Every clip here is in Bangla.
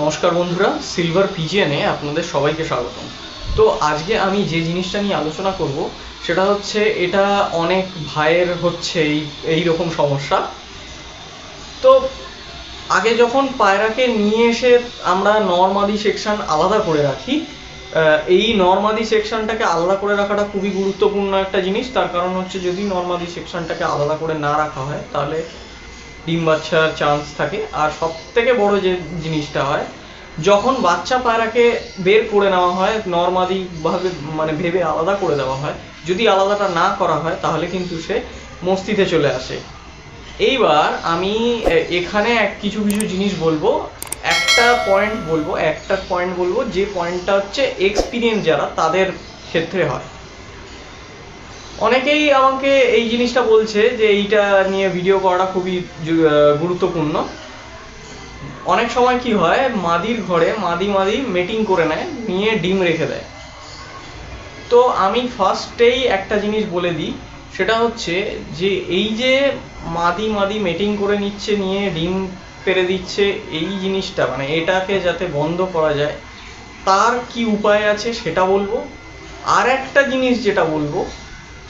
নমস্কার বন্ধুরা সিলভার পিজিএনে আপনাদের সবাইকে স্বাগতম। তো আজকে আমি যে জিনিসটা নিয়ে আলোচনা করব, সেটা হচ্ছে এটা অনেক ভাইয়ের হচ্ছে এই এই রকম সমস্যা। তো আগে যখন পায়রাকে নিয়ে এসে আমরা নর্মাদি সেকশন আলাদা করে রাখি এই নর্মাদি সেকশনটাকে আলাদা করে রাখাটা খুবই গুরুত্বপূর্ণ একটা জিনিস। তার কারণ হচ্ছে যদি নর্মাদি সেকশনটাকে আলাদা করে না রাখা হয়, তাহলে ডিম বাচ্চার চান্স থাকে। আর সব থেকে বড় যে জিনিসটা হয়, যখন বাচ্চা পায়রাকে বের করে নেওয়া হয় নর্মালি ভাবে মানে ভেবে আলাদা করে দেওয়া হয়, যদি আলাদাটা না করা হয়, তাহলে কিন্তু সে মস্তিতে চলে আসে। এইবার আমি এখানে এক কিছু কিছু জিনিস বলব, একটা পয়েন্ট বলব, একটা পয়েন্ট বলব, যে পয়েন্টটা হচ্ছে এক্সপিরিয়েন্স যারা, তাদের ক্ষেত্রে হয়। অনেকেই আমাকে এই জিনিসটা বলছে যে এইটা নিয়ে ভিডিও করাটা খুবই গুরুত্বপূর্ণ। অনেক সময় কি হয়, মাদির ঘরে মাদি মাদি মেটিং করে নেয়, নিয়ে ডিম রেখে দেয়। তো আমি ফার্স্টেই একটা জিনিস বলে দিই, সেটা হচ্ছে যে এই যে মাদি মাদি মেটিং করে নিচ্ছে, নিয়ে ডিম পেরে দিচ্ছে, এই জিনিসটা মানে এটাকে যাতে বন্ধ করা যায়, তার কি উপায় আছে সেটা বলব। আর একটা জিনিস যেটা বলব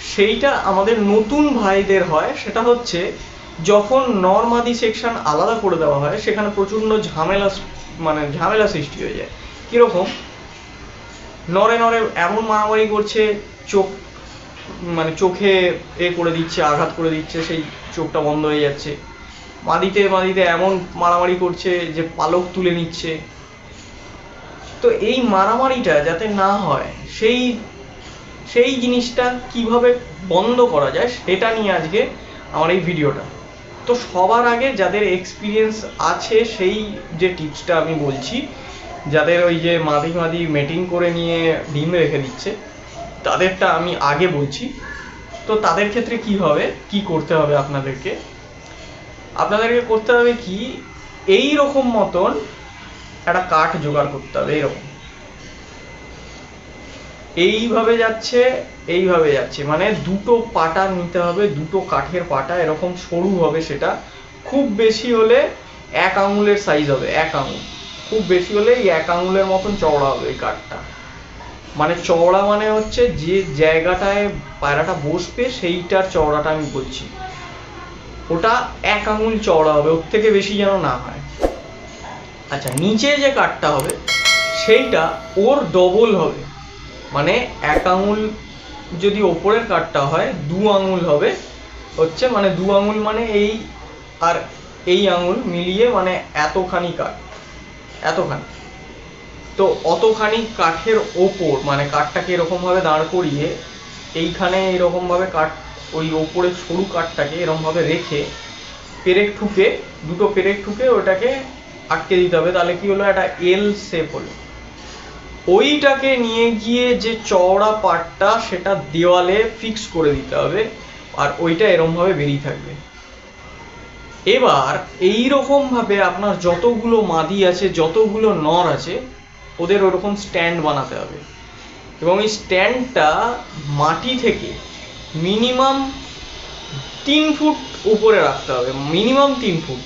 সেইটা আমাদের নতুন ভাইদের হয়, সেটা হচ্ছে যখন নর্মাদি সেকশন আলাদা করে দেওয়া হয়, সেখানে প্রচণ্ড ঝামেলা মানে ঝামেলা সৃষ্টি হয়ে যায়। কীরকম? নরে নরে এমন মারামারি করছে, চোখ মানে চোখে এ করে দিচ্ছে, আঘাত করে দিচ্ছে, সেই চোখটা বন্ধ হয়ে যাচ্ছে। মাদিতে মাদিতে এমন মারামারি করছে যে পালক তুলে নিচ্ছে। তো এই মারামারিটা যাতে না হয়, সেই সেই জিনিসটা কীভাবে বন্ধ করা যায় সেটা নিয়ে আজকে আমার এই ভিডিওটা। তো সবার আগে যাদের এক্সপিরিয়েন্স আছে সেই যে টিপসটা আমি বলছি, যাদের ওই যে মাদি মাদি মেটিং করে নিয়ে ডিম রেখে দিচ্ছে, তাদেরটা আমি আগে বলছি। তো তাদের ক্ষেত্রে কি হবে, কি করতে হবে আপনাদেরকে? আপনাদেরকে করতে হবে কি এই রকম মতন একটা কাঠ জোগাড় করতে হবে, এইরকম। এইভাবে যাচ্ছে এইভাবে যাচ্ছে। মানে দুটো পাটা নিতে হবে, দুটো কাঠের পাটা, এরকম সরু হবে সেটা। খুব বেশি হলে এক আঙুলের সাইজ হবে, এক আঙুল। খুব বেশি হলে এই এক আঙুলের মতন চওড়া হবে এই কাঠটা। মানে চওড়া মানে হচ্ছে যে জায়গাটায় পায়রাটা বসবে, সেইটার চওড়াটা আমি বলছি ওটা এক আঙুল চওড়া হবে, ওর থেকে বেশি যেন না হয়। আচ্ছা নিচে যে কাঠটা হবে, সেইটা ওর ডবল হবে। মানে এক আঙুল যদি ওপরের কাঠটা হয়, দু আঙুল হবে। হচ্ছে মানে দু আঙুল মানে এই আর এই আঙুল মিলিয়ে মানে এতখানি কাঠ। এতখানি। তো অতখানি কাঠের ওপর মানে কাঠটাকে এরকমভাবে দাঁড় করিয়ে এইখানে এরকমভাবে কাঠ, ওই ওপরে সরু কাঠটাকে এরকম ভাবে রেখে পেরেক ঠুকে, দুটো পেরেক ঠুকে ওটাকে আটকে দিতে হবে। তাহলে কি হলো? একটা এল শেপ হলো। ওইটাকে নিয়ে গিয়ে যে চওড়া পাটটা সেটা দেওয়ালে ফিক্স করে দিতে হবে আর ওইটা এরম ভাবে বেরিয়ে থাকবে। এবার এই ভাবে আপনার যতগুলো মাদি আছে, যতগুলো নর আছে, ওদের ওরকম স্ট্যান্ড বানাতে হবে। এবং এই স্ট্যান্ডটা মাটি থেকে মিনিমাম তিন ফুট উপরে রাখতে হবে। মিনিমাম তিন ফুট।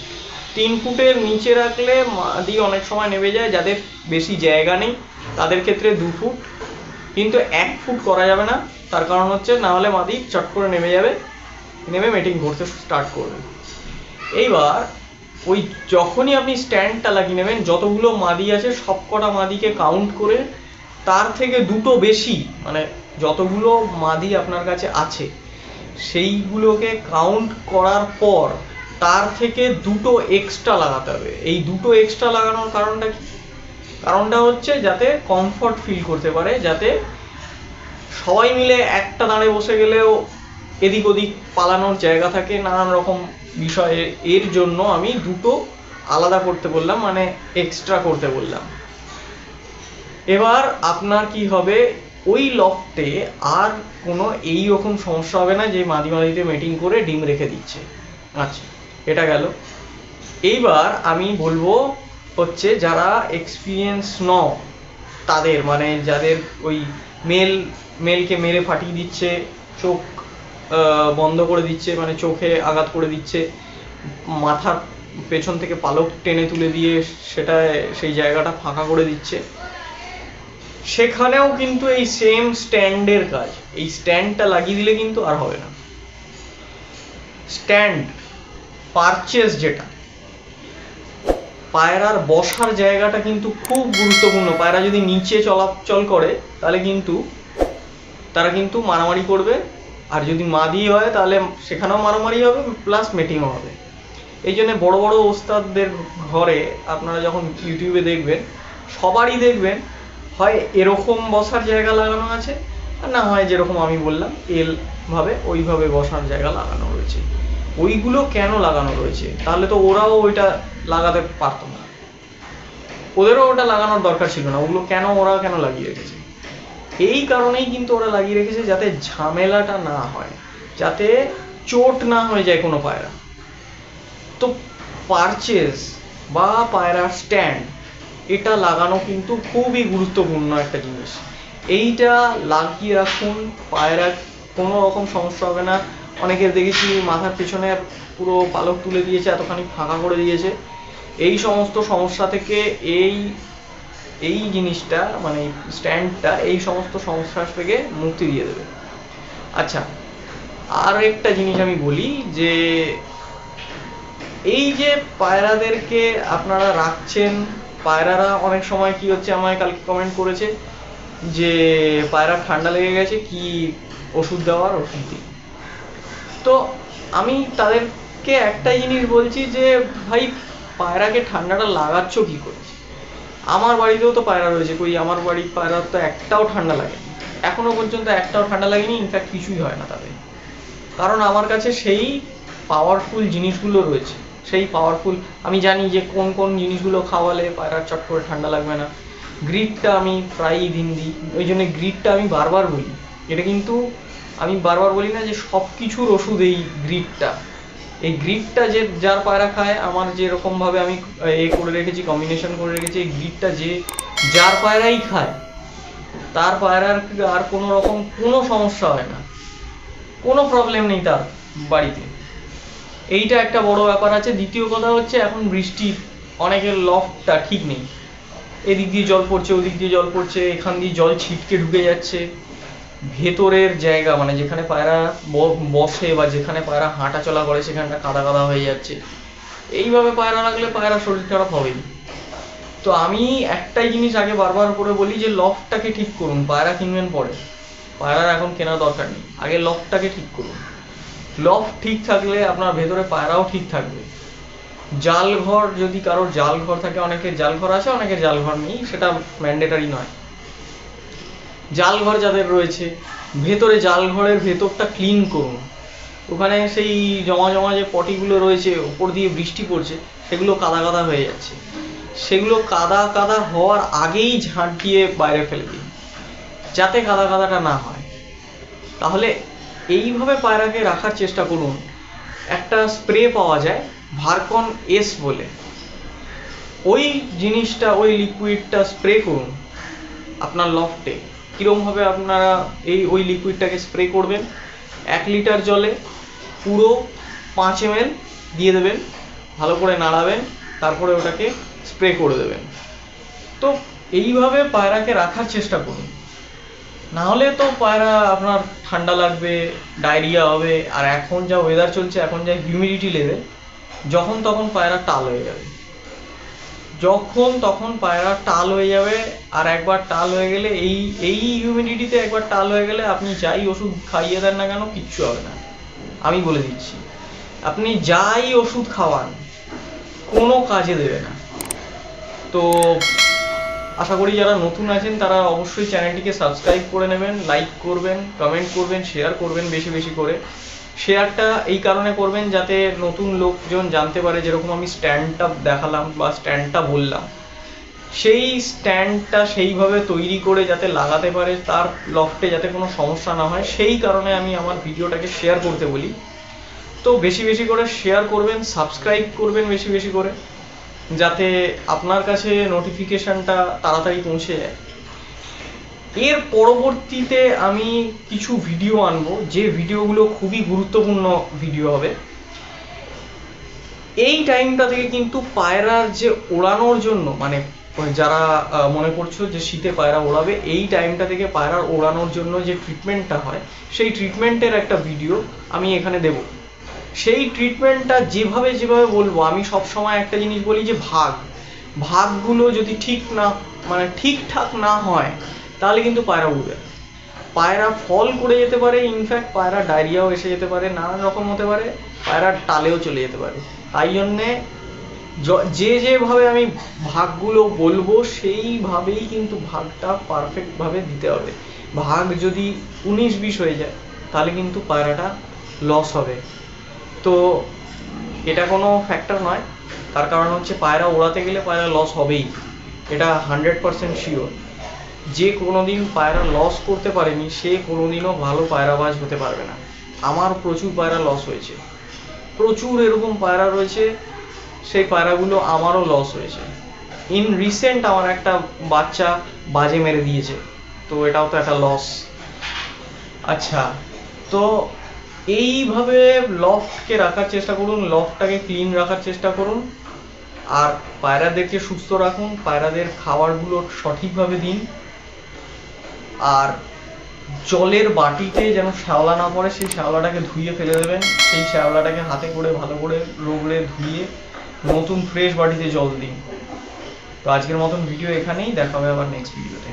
তিন ফুটের নিচে রাখলে মাদি অনেক সময় নেমে যায়, যাদের বেশি জায়গা নেই। তাদের ক্ষেত্রে দু ফুট, কিন্তু এক ফুট করা যাবে না। তার কারণ হচ্ছে, না হলে মাদি চট করে নেমে যাবে, নেমে মেটিং করতে স্টার্ট করবে। এইবার, ওই যখনই আপনি স্ট্যান্ডটা লাগিয়ে নেবেন, যতগুলো মাদি আছে সব কটা মাদিকে কাউন্ট করে, তার থেকে দুটো বেশি মানে যতগুলো মাদি আপনার কাছে আছে, সেইগুলোকে কাউন্ট করার পর, তার থেকে দুটো এক্সট্রা লাগাতে হবে। এই দুটো এক্সট্রা লাগানোর কারণটা কি? কারণটা হচ্ছে যাতে কমফর্ট ফিল করতে পারে, যাতে সবাই মিলে একটা দাঁড়ে বসে গেলেও এদিক ওদিক পালানোর জায়গা থাকে, নানান রকম বিষয়ে। এর জন্য আমি দুটো আলাদা করতে বললাম মানে এক্সট্রা করতে বললাম। এবার আপনার কি হবে, ওই লফটে আর কোনো এই রকম সমস্যা হবে না যে মাদি মাঝিতে মিটিং করে ডিম রেখে দিচ্ছে। আচ্ছা এটা গেল। এইবার আমি বলব হচ্ছে যারা এক্সপিরিয়েন্স ন তাদের মানে যাদের ওই মেল মেলকে মেরে ফাটিয়ে দিচ্ছে, চোখ বন্ধ করে দিচ্ছে মানে চোখে আঘাত করে দিচ্ছে মাথার পেছন থেকে পালক টেনে তুলে দিয়ে সেটা সেই জায়গাটা ফাঁকা করে দিচ্ছে। সেখানেও কিন্তু এই সেম স্ট্যান্ডের কাজ। এই স্ট্যান্ডটা লাগিয়ে দিলে কিন্তু আর হবে না। স্ট্যান্ড পারচেস যেটা পায়রার বসার জায়গাটা কিন্তু খুব গুরুত্বপূর্ণ। পায়রা যদি নিচে চলাচল করে, তাহলে কিন্তু তারা কিন্তু মারামারি করবে। আর যদি মা মাদি হয়, তাহলে সেখানেও মারামারি হবে প্লাস মেটিংও হবে। এই জন্য বড় বড় ওস্তাদদের ঘরে আপনারা যখন ইউটিউবে দেখবেন, সবারই দেখবেন, হয় এরকম বসার জায়গা লাগানো আছে, আর না হয় যেরকম আমি বললাম এল ভাবে ওইভাবে বসার জায়গা লাগানো রয়েছে। ওইগুলো কেন লাগানো রয়েছে? তাহলে তো ওরাও ওইটা লাগাতে পারতো না। ওদেরও ওটা লাগানোর দরকার ছিল না। ওগুলো কেন ওরা কেন লাগিয়ে রেখেছে? এই কারণেই কিন্তু ওরা লাগিয়ে রেখেছে যাতে ঝামেলাটা না হয়, যাতে চোট না হয়ে যায় কোনো পায়রা। তো পারচেস বা পায়রা স্ট্যান্ড, এটা লাগানো কিন্তু খুবই গুরুত্বপূর্ণ একটা জিনিস। এইটা লাগিয়ে রাখুন, পায়রা কোনো রকম সমস্যা হবে না। অনেকের দেখেছি মাথার পিছনে পুরো পালক তুলে দিয়েছে, এতখানি ফাঁকা করে দিয়েছে। এই সমস্ত সমস্যা থেকে এই এই জিনিসটা মানে স্ট্যান্ডটা, এই সমস্ত সমস্যা থেকে মুক্তি দিয়ে দেবে। আচ্ছা আর একটা জিনিস আমি বলি যে, এই যে পায়রাদেরকে আপনারা রাখছেন, পায়রারা অনেক সময় কি হচ্ছে আমায় কালকে কমেন্ট করেছে যে, পায়রা ঠান্ডা লেগে গেছে, কি ওষুধ দেওয়ার ওষুধ দিই। তো আমি তাদেরকে একটাই জিনিস বলছি যে, ভাই, পায়রাকে ঠান্ডাটা লাগাচ্ছ কি করে? আমার বাড়িতেও তো পায়রা রয়েছে, কই আমার বাড়ির পায়রার তো একটাও ঠান্ডা লাগেনি। এখনও পর্যন্ত একটাও ঠান্ডা লাগেনি ইনফ্যাক্ট কিছুই হয় না তাদের। কারণ আমার কাছে সেই পাওয়ারফুল জিনিসগুলো রয়েছে, সেই পাওয়ারফুল আমি জানি যে কোন কোন জিনিসগুলো খাওয়ালে পায়রার চট করে ঠান্ডা লাগবে না। গ্রিডটা আমি প্রায়ই দিন দিই, ওই জন্য গ্রিডটা আমি বারবার বলি। এটা কিন্তু আমি বারবার বলি না যে সব কিছুর ওষুধ এই গ্রিডটা এই গ্রিডটা যে যার পায়রা খায়, আমার যেরকম ভাবে আমি, এ করে রেখেছি কম্বিনেশন করে রেখেছি, এই গ্রিডটা যে যার পায়রাই খায়, তার পায়রার আর কোনো রকম কোনো সমস্যা হয় না। কোনো প্রবলেম নেই তার বাড়িতে। এইটা একটা বড় ব্যাপার আছে। দ্বিতীয় কথা হচ্ছে, এখন বৃষ্টি অনেকের লফটটা ঠিক নেই। এদিক দিয়ে জল পড়ছে, ওদিক দিয়ে জল পড়ছে, এখান দিয়ে জল ছিটকে ঢুকে যাচ্ছে। ভেতরের জায়গা মানে যেখানে পায়রা বসে বা যেখানে পায়রা হাঁটা চলা করে, সেখানটা কাদা কাদা হয়ে যাচ্ছে। এইভাবে পায়রা রাখলে পায়রা শরীর খারাপ হবেই। তো আমি একটাই জিনিস আগে বারবার করে বলি যে লফটটাকে ঠিক করুন, পায়রা কিনবেন পরে। পায়রার এখন কেনার দরকার নেই। আগে লফটটাকে ঠিক করুন। লফ ঠিক থাকলে আপনার ভেতরে পায়রাও ঠিক থাকবে। জাল ঘর যদি কারোর জাল ঘর থাকে, অনেকের জাল ঘর আছে, অনেকের জাল ঘর নেই, সেটা ম্যান্ডেটারি নয়। জাল ঘর যাদের রয়েছে, ভেতরে জাল ঘরের ভেতরটা ক্লিন করুন। ওখানে সেই জমা জমা যে পটিগুলো রয়েছে উপর দিয়ে বৃষ্টি পড়ছে, সেগুলো কাদা কাদা হয়ে যাচ্ছে। সেগুলো কাদা কাদা হওয়ার আগেই ঝাঁট দিয়ে বাইরে ফেলে দিন, যাতে কাদা কাদাটা না হয়। তাহলে এইভাবে পায়রাকে রাখার চেষ্টা করুন। একটা স্প্রে পাওয়া যায়, ভারকন এস বলে। ওই জিনিসটা, ওই লিকুইডটা স্প্রে করুন, আপনার লফটে কীরমভাবে আপনারা এই ওই লিকুইডটাকে স্প্রে করবেন? এক লিটার জলে পুরো পাঁচ এম দিয়ে দেবেন, ভালো করে নাড়াবেন, তারপরে ওটাকে স্প্রে করে দেবেন। তো এইভাবে পায়রাকে রাখার চেষ্টা করুন। না হলে তো পায়রা আপনার ঠান্ডা লাগবে, ডায়রিয়া হবে, আর এখন যা ওয়েদার চলছে, এখন যা হিউমিডিটি লেভেল যখন তখন পায়রা টাল হয়ে যাবে। যখন তখন পায়রা টাল হয়ে যাবে, আর একবার টাল হয়ে গেলে এই এই হিউমিডিটিতে একবার টাল হয়ে গেলে আপনি যাই ওষুধ খাইয়ে দেন না কেন, কিচ্ছু হবে না। আমি বলে দিচ্ছি, আপনি যাই ওষুধ খাওয়ান, কোনো কাজে দেবে না। তো আশা করি যারা নতুন আছেন, তারা অবশ্যই চ্যানেলটিকে সাবস্ক্রাইব করে নেবেন লাইক করবেন কমেন্ট করবেন শেয়ার করবেন বেশি বেশি করে। শেয়ারটা এই কারণে করবেন যাতে নতুন লোকজন জানতে পারে যেরকম আমি স্ট্যান্ডটা দেখালাম বা স্ট্যান্ডটা বললাম। সেই স্ট্যান্ডটা সেইভাবে তৈরি করে যাতে লাগাতে পারে, তার লফটে যাতে কোনো সমস্যা না হয়, সেই কারণে আমি আমার ভিডিওটাকে শেয়ার করতে বলি। তো বেশি বেশি করে শেয়ার করবেন সাবস্ক্রাইব করবেন বেশি বেশি করে, যাতে আপনার কাছে নোটিফিকেশানটা তাড়াতাড়ি পৌঁছে যায়। এর পরবর্তীতে আমি কিছু ভিডিও আনব, যে ভিডিওগুলো খুবই গুরুত্বপূর্ণ ভিডিও হবে। এই টাইমটা থেকে কিন্তু পায়রার যে ওড়ানোর জন্য মানে যারা মনে করছ যে শীতে পায়রা ওড়াবে, এই টাইমটা থেকে পায়রার ওড়ানোর জন্য যে ট্রিটমেন্টটা হয়, সেই ট্রিটমেন্টের একটা ভিডিও আমি এখানে দেব। সেই ট্রিটমেন্টটা যেভাবে যেভাবে বলব, আমি সব সময় একটা জিনিস বলি যে ভাগ। ভাগগুলো যদি ঠিক না মানে ঠিকঠাক না হয় তাহলে কিন্তু পায়রা উড়বে। পায়রা ফল করে যেতে পারে ইনফ্যাক্ট পায়রা ডায়রিয়াও এসে যেতে পারে, নানান রকম হতে পারে পায়রা টালেও চলে যেতে পারে। তাই জন্যে যে যেভাবে আমি ভাগগুলো বলব, সেইভাবেই কিন্তু ভাগটা পারফেক্টভাবে দিতে হবে। ভাগ যদি উনিশ বিশ হয়ে যায়, তাহলে কিন্তু পায়রাটা লস হবে। তো এটা কোনো ফ্যাক্টর নয়, তার কারণ হচ্ছে পায়রা ওড়াতে গেলে পায়রা লস হবেই। এটা হান্ড্রেড পার্সেন্ট শিওর যে কোনোদিন পায়রা লস করতে পারেনি, সে কোনোদিনও ভালো পায়রাবাজ হতে পারবে না। আমার প্রচুর পায়রা লস হয়েছে। প্রচুর এরকম পায়রা রয়েছে, সেই পায়রাগুলো আমারও লস হয়েছে। ইন রিসেন্ট আমার একটা বাচ্চা বাজে মেরে দিয়েছে, তো এটাও তো একটা লস আচ্ছা তো এইভাবে লফটকে রাখার চেষ্টা করুন লফটটাকে ক্লিন রাখার চেষ্টা করুন। আর পায়রাদেরকে সুস্থ রাখুন, পায়রাদের খাবারগুলো সঠিকভাবে দিন। আর জলের বাটিতে যেন শ্যাওলা না পড়ে, সেই শ্যাওলাটাকে ধুয়ে ফেলে দেবেন সেই শ্যাওলাটাকে হাতে করে, ভালো করে রোগড়ে ধুয়ে নতুন ফ্রেশ বাটিতে জল দিন। তো আজকের মতন ভিডিও এখানেই, দেখা হবে আবার নেক্সট ভিডিওতে